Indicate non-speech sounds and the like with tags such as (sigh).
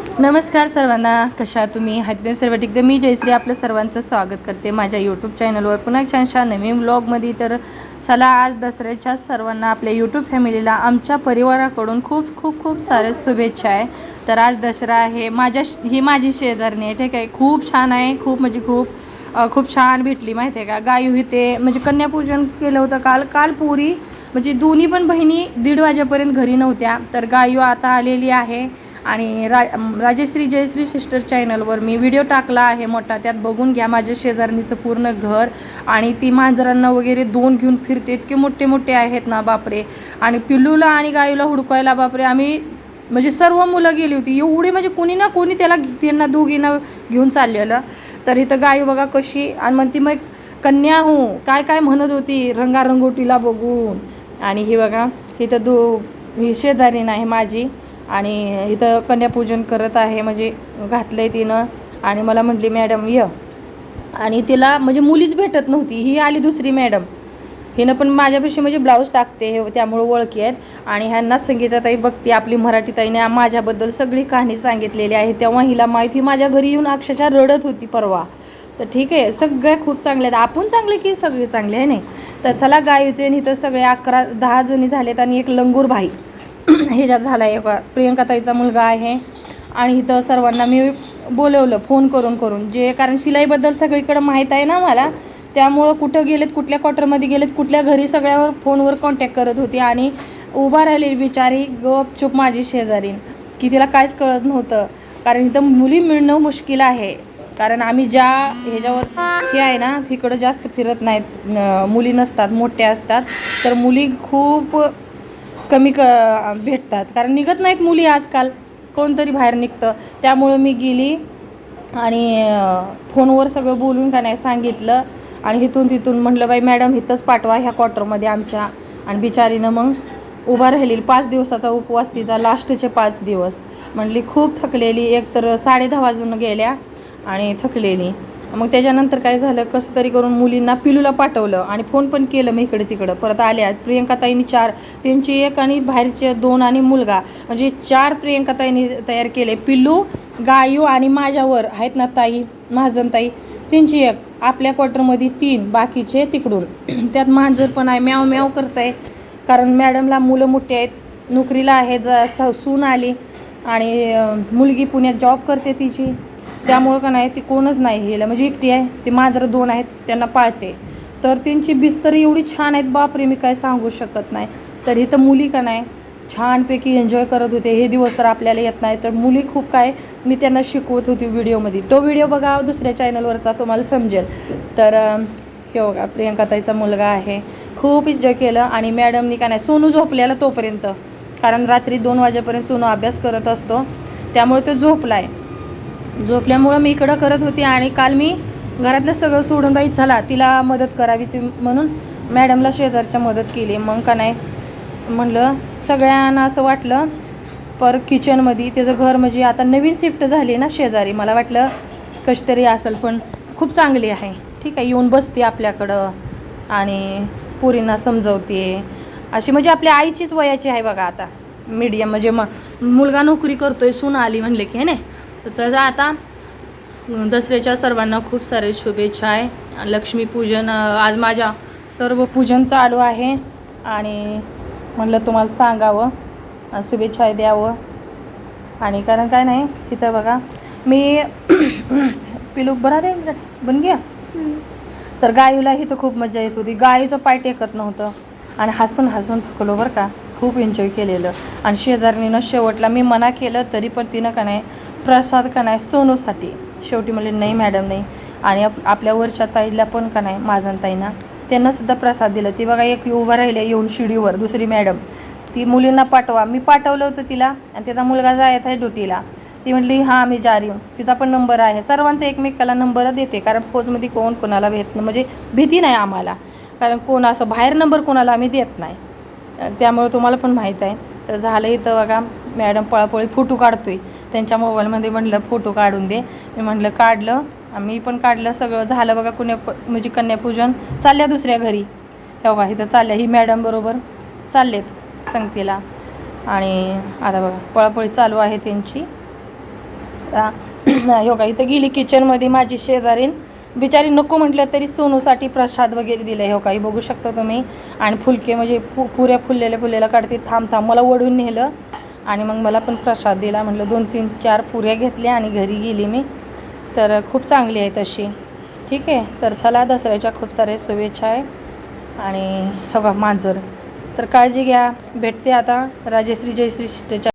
नमस्कार सर्वांना कशा तुम्ही? हद्दे सर्व ठीक मी जयश्री आपलं सर्वांचं स्वागत करते माझ्या यूट्यूब चॅनलवर पुन्हा छानशा नवीन व्लॉगमध्ये तर चला आज दसऱ्याच्या सर्वांना आपल्या यूट्यूब फॅमिलीला आमच्या परिवाराकडून खूप खूप खूप साऱ्या शुभेच्छा आहे. तर आज दसरा आहे. माझ्या ही माझी शेजारणी आहे ठीक आहे? खूप छान आहे. खूप म्हणजे खूप खूप छान भेटली माहिती आहे का? गायू इथे म्हणजे कन्यापूजन केलं होतं काल काल पुरी म्हणजे दोन्ही पण बहिणी दीड वाजेपर्यंत घरी नव्हत्या. तर गायू आता आलेली आहे. आणि रा राजश्री जयश्री सिस्टर चॅनलवर मी व्हिडिओ टाकला आहे मोठा. त्यात बघून घ्या माझ्या शेजारणीचं पूर्ण घर आणि ती मांजरांना वगैरे दोन घेऊन फिरते. इतके मोठे मोठे आहेत ना बापरे. आणि पिल्लूला आणि गायूला हुडकायला बापरे आम्ही म्हणजे सर्व मुलं गेली होती. एवढी म्हणजे कोणी ना कोणी त्याला त्यांना दोघींना घेऊन चाललेलं. तर इथं गाय बघा कशी आणि म्हणती मग कन्या हो काय काय म्हणत होती रंगारंगोटीला बघून. आणि हे बघा इथं दो ही शेजारीण आहे माझी. आणि इथं कन्यापूजन करत आहे म्हणजे घातलं आहे तिनं. आणि मला म्हटली मॅडम य. आणि तिला म्हणजे मुलीच भेटत नव्हती ही आली दुसरी मॅडम. हिनं पण माझ्यापाशी म्हणजे ब्लाऊज टाकते हे त्यामुळं ओळखी आहेत. आणि ह्यांना संगीताताई बघते आपली मराठी ताईने माझ्याबद्दल सगळी कहाणी सांगितलेली आहे. तेव्हा हिला माहिती ही माझ्या घरी येऊन अक्षरशः रडत होती परवा. तर ठीक आहे सगळ्या खूप चांगल्या आहेत. आपण चांगले की सगळे चांगले आहे नाही? तर चला गायचे आणि इथं सगळे अकरा दहा जणी झालेत आणि एक लंगूर भाई. ह्याच्यात झाला आहे प्रियंका प्रियंकाताईचा मुलगा आहे. आणि इथं सर्वांना मी बोलवलं फोन करून करून. जे कारण शिलाईबद्दल सगळीकडं माहीत आहे ना मला. त्यामुळं कुठं गेलेत कुठल्या क्वार्टरमध्ये गेलेत कुठल्या घरी सगळ्यावर फोनवर कॉन्टॅक्ट करत होती. आणि उभा राहिलेली बिचारी गपचूप माझी शेजारी की तिला काहीच कळत नव्हतं. कारण इथं मुली मिळणं मुश्किल आहे. कारण आम्ही ज्या ह्याच्यावर हे आहे ना तिकडं जास्त फिरत नाहीत. मुली नसतात मोठ्या असतात. तर मुली खूप कमी क भेटतात. कारण निघत नाहीत मुली आजकाल. कोणतरी बाहेर निघतं. त्यामुळं मी गेली आणि फोनवर सगळं बोलून का नाही सांगितलं. आणि इथून तिथून म्हटलं बाई मॅडम इथंच पाठवा ह्या क्वार्टरमध्ये आमच्या. आणि बिचारीनं मग उभा राहिली पाच दिवसाचा उपवास तिचा लास्टचे पाच दिवस. म्हटली खूप थकलेली. एक तर साडे दहा वाजून गेल्या आणि थकलेली. मग त्याच्यानंतर काय झालं कसं तरी करून मुलींना पिलूला पाठवलं आणि फोन पण केलं मी इकडे तिकडं. परत आल्या प्रियंकाताईंनी चार त्यांची एक आणि बाहेरचे दोन आणि मुलगा. म्हणजे चार प्रियंकाताईंनी तयार केले पिल्लू गायू आणि माझ्यावर. आहेत ना ताई महाजनताई त्यांची एक आपल्या क्वार्टरमध्ये तीन बाकीचे तिकडून. (clears throat) त्यात मांजर पण आहे म्याव म्याव करत आहे कारण मॅडमला मुलं मोठी आहेत नोकरीला आहे ज स- सून आली. आणि मुलगी पुण्यात जॉब करते तिची. त्यामुळं का नाही ती कोणच नाही हेला. म्हणजे एकटी आहे ते मांजरं दोन आहेत त्यांना पाळते. तर त्यांची बिस्तर एवढी छान आहेत बापरे मी काय सांगू शकत नाही. तर इथं मुली का नाही छानपैकी एन्जॉय करत होते. हे दिवस तर आपल्याला येत नाही. तर मुली खूप काय मी त्यांना शिकवत होती व्हिडिओमध्ये. तो व्हिडिओ बघा दुसऱ्या चॅनलवरचा तुम्हाला समजेल. तर हे बघा प्रियंकाताईचा मुलगा आहे. खूप एन्जॉय केलं आणि मॅडमनी का नाही सोनू झोपलेला तोपर्यंत. कारण रात्री दोन वाजेपर्यंत सोनू अभ्यास करत असतो. त्यामुळे तो झोपला आहे झोपल्यामुळं मी इकडं करत होती आणि काल मी घरातलं सगळं सोडून बाई चला तिला मदत करावीची म्हणून मॅडमला शेजारच्या मदत केली. मग का नाही म्हणलं सगळ्यांना असं वाटलं पर किचनमध्ये त्याचं घर म्हणजे आता नवीन शिफ्ट झाली ना शेजारी. मला वाटलं कशी तरी असेल पण खूप चांगली आहे. ठीक आहे येऊन बसते आपल्याकडं आणि पुरींना समजवते. अशी म्हणजे आपल्या आईचीच वयाची आहे बघा आता. मीडियम म्हणजे म मुलगा नोकरी करतोय सून आली म्हणले की हे नाही तर तसं आता दसऱ्याच्या सर्वांना खूप सारे शुभेच्छा आहे. लक्ष्मीपूजन आज माझ्या सर्व पूजन चालू आहे आणि म्हणलं तुम्हाला सांगावं शुभेच्छा द्यावं. आणि कारण काय नाही इथं बघा मी (coughs) पिलू बरा दे बन गया तर गायूला इथं खूप मजा येत होती. गायूचं पाय टेकत नव्हतं. आणि हसून हसून थकलो बरं का. खूप एन्जॉय केलेलं. आणि शेजारणीनं शेवटला मी मना केलं तरी पण तिनं का नाही प्रसाद का नाही सोनूसाठी. शेवटी म्हणले नाही मॅडम नाही. आणि आप आपल्या वरच्या ताईला पण का नाही माझन ताईना. त्यांना सुद्धा प्रसाद दिला. ती बघा एक उभा राहिल्या येऊन शिडीवर दुसरी मॅडम. ती मुलींना पाठवा. मी पाठवलं होतं तिला आणि त्याचा मुलगा जायचा आहे ड्युटीला. ती म्हटली हां मी जारी तिचा पण नंबर आहे. सर्वांचा एकमेकाला नंबर देते कारण फौजमध्ये कोण कोणाला भेट म्हणजे भीती नाही आम्हाला. कारण कोण असं बाहेर नंबर कोणाला आम्ही देत नाही. त्यामुळे तुम्हाला पण माहीत आहे. तर झालं इथं बघा मॅडम पळापळी फोटो काढतोय. त्यांच्या मोबाईलमध्ये म्हटलं फोटो काढून दे. मी म्हटलं काढलं. मी पण काढलं. सगळं झालं बघा कुण्या म्हणजे कन्यापूजन चालल्या दुसऱ्या घरी. हे बघा इथं चालल्या. ही मॅडम बरोबर चाललेत संगतीला. आणि आता बघा पळापळी चालू आहे त्यांची. हो का इथं गेली किचनमध्ये माझी शेजारीन. बिचारी नको म्हटलं तरी सोनूसाठी प्रसाद वगैरे दिलं हो काही बघू शकता तुम्ही. आणि फुलके म्हणजे पु पुऱ्या फुललेल्या फुललेल्या काढते. थांब थांब मला ओढून नेलं. आणि मग मला पण प्रसाद दिला. म्हटलं दोन तीन चार पुऱ्या घेतल्या आणि घरी गेली मी. तर खूप चांगली आहे तशी ठीक आहे. तर चला दसऱ्याच्या खूप साऱ्या शुभेच्छा आहे. आणि हवा मांजर. तर काळजी घ्या. भेटते आता राजेश्री जयश्री शिष्टेच्या